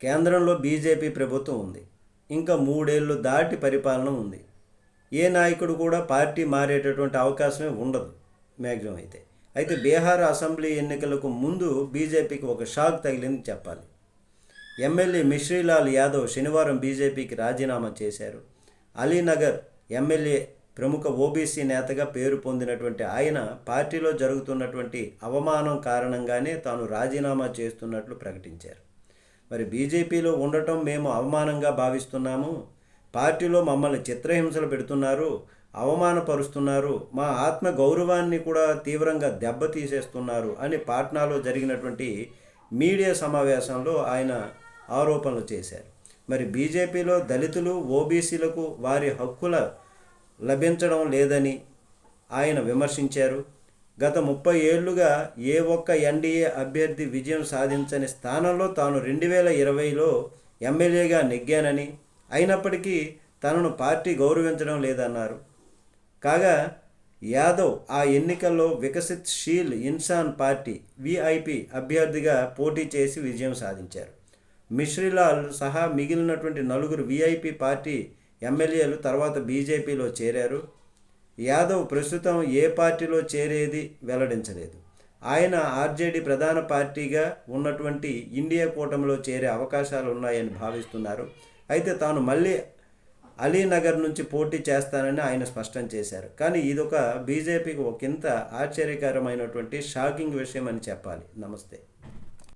కేంద్రంలో బీజేపీ ప్రభుత్వం ఉంది. ఇంకా మూడేళ్ళు దాటి పరిపాలన ఉంది. ఏ నాయకుడు కూడా పార్టీ మారేటటువంటి అవకాశమే ఉండదు మ్యాక్సిమం అయితే. అయితే బీహార్ అసెంబ్లీ ఎన్నికలకు ముందు బీజేపీకి ఒక షాక్ తగిలింది చెప్పాలి. ఎమ్మెల్యే మిశ్రీలాల్ యాదవ్ శనివారం బీజేపీకి రాజీనామా చేశారు. అలీనగర్ ఎమ్మెల్యే ప్రముఖ ఓబీసీ నేతగా పేరు పొందినటువంటి ఆయన పార్టీలో జరుగుతున్నటువంటి అవమానం కారణంగానే తాను రాజీనామా చేస్తున్నట్లు ప్రకటించారు. మరి బీజేపీలో ఉండటం మేము అవమానంగా భావిస్తున్నాము. పార్టీలో మమ్మల్ని చిత్రహింసలు పెడుతున్నారు అవమానపరుస్తున్నారు మా ఆత్మ గౌరవాన్ని కూడా తీవ్రంగా దెబ్బతీసేస్తున్నారు అని పాట్నాలో జరిగినటువంటి మీడియా సమావేశంలో ఆయన ఆరోపణలు చేశారు. మరి బీజేపీలో దళితులు ఓబీసీలకు వారి హక్కుల లభించడం లేదని ఆయన విమర్శించారు. గత ముప్పై ఏళ్ళుగా ఏ ఒక్క ఎన్డీఏ అభ్యర్థి విజయం సాధించని స్థానంలో తాను రెండు వేల ఇరవైలో ఎమ్మెల్యేగా నెగ్గానని అయినప్పటికీ తనను పార్టీ గౌరవించడం లేదన్నారు. కాగా యాదవ్ ఆ ఎన్నికల్లో వికసిత్ షీల్ ఇన్సాన్ పార్టీ విఐపి అభ్యర్థిగా పోటీ చేసి విజయం సాధించారు. మిశ్రీలాల్ సహా మిగిలినటువంటి నలుగురు విఐపి పార్టీ ఎమ్మెల్యేలు తర్వాత బీజేపీలో చేరారు. యాదవ్ ప్రస్తుతం ఏ పార్టీలో చేరేది వెల్లడించలేదు. ఆయన ఆర్జేడీ ప్రధాన పార్టీగా ఉన్నటువంటి ఇండియా కూటమిలో చేరే అవకాశాలు ఉన్నాయని భావిస్తున్నారు. అయితే తాను మళ్ళీ అలీనగర్ నుంచి పోటీ చేస్తానని ఆయన స్పష్టం చేశారు. కానీ ఇదొక బీజేపీకి ఒకంత ఆశ్చర్యకరమైనటువంటి షాకింగ్ విషయం అని చెప్పాలి. నమస్తే.